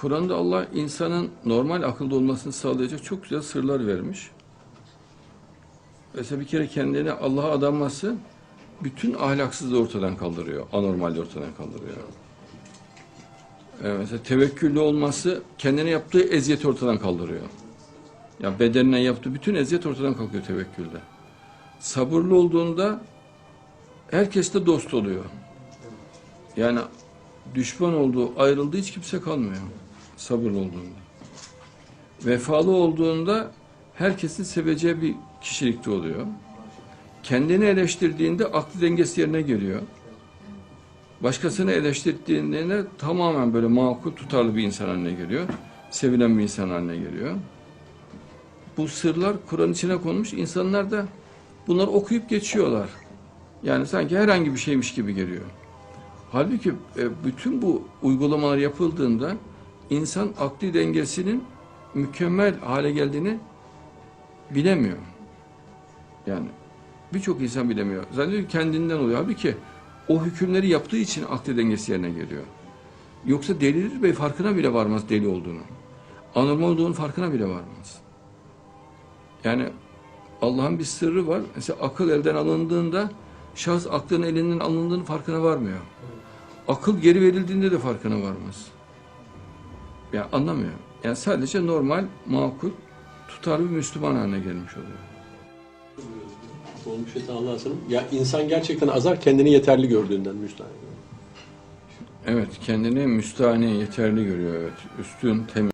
Kur'an'da Allah insanın normal akılda olmasını sağlayacak çok güzel sırlar vermiş. Mesela bir kere kendini Allah'a adanması bütün ahlaksızlığı ortadan kaldırıyor. Anormalliği ortadan kaldırıyor. Ee, mesela tevekküllü olması kendine yaptığı eziyeti ortadan kaldırıyor. Ya bedenine yaptığı bütün eziyet ortadan kalkıyor tevekkülde. Sabırlı olduğunda herkesle dost oluyor. Yani düşman olduğu, ayrıldığı hiç kimse kalmıyor. Sabırlı olduğunda. Vefalı olduğunda herkesin seveceği bir kişilikte oluyor. Kendini eleştirdiğinde aklı dengesi yerine geliyor. Başkasını eleştirdiğinde tamamen böyle makul, tutarlı bir insan haline geliyor. Sevilen bir insan haline geliyor. Bu sırlar Kur'an içine konmuş. İnsanlar da bunları okuyup geçiyorlar. Yani sanki herhangi bir şeymiş gibi geliyor. Halbuki e, bütün bu uygulamalar yapıldığında insan akli dengesinin mükemmel hale geldiğini bilemiyor. Yani birçok insan bilemiyor. Zannediyor ki kendinden oluyor. Halbuki o hükümleri yaptığı için akli dengesi yerine geliyor. Yoksa delirir ve farkına bile varmaz deli olduğunu. Anormal olduğunun farkına bile varmaz. Yani Allah'ın bir sırrı var. Mesela akıl elden alındığında şahıs aklın elinden alındığının farkına varmıyor. Akıl geri verildiğinde de farkına varmaz. Yani anlamıyor. Yani sadece normal, makul, tutarlı bir Müslüman haline gelmiş oluyor. Olmuş şeytan Allah'a. Ya insan gerçekten azar kendini yeterli gördüğünden müstahane. Evet, kendini müstahane, yeterli görüyor. Evet, üstün, temiz.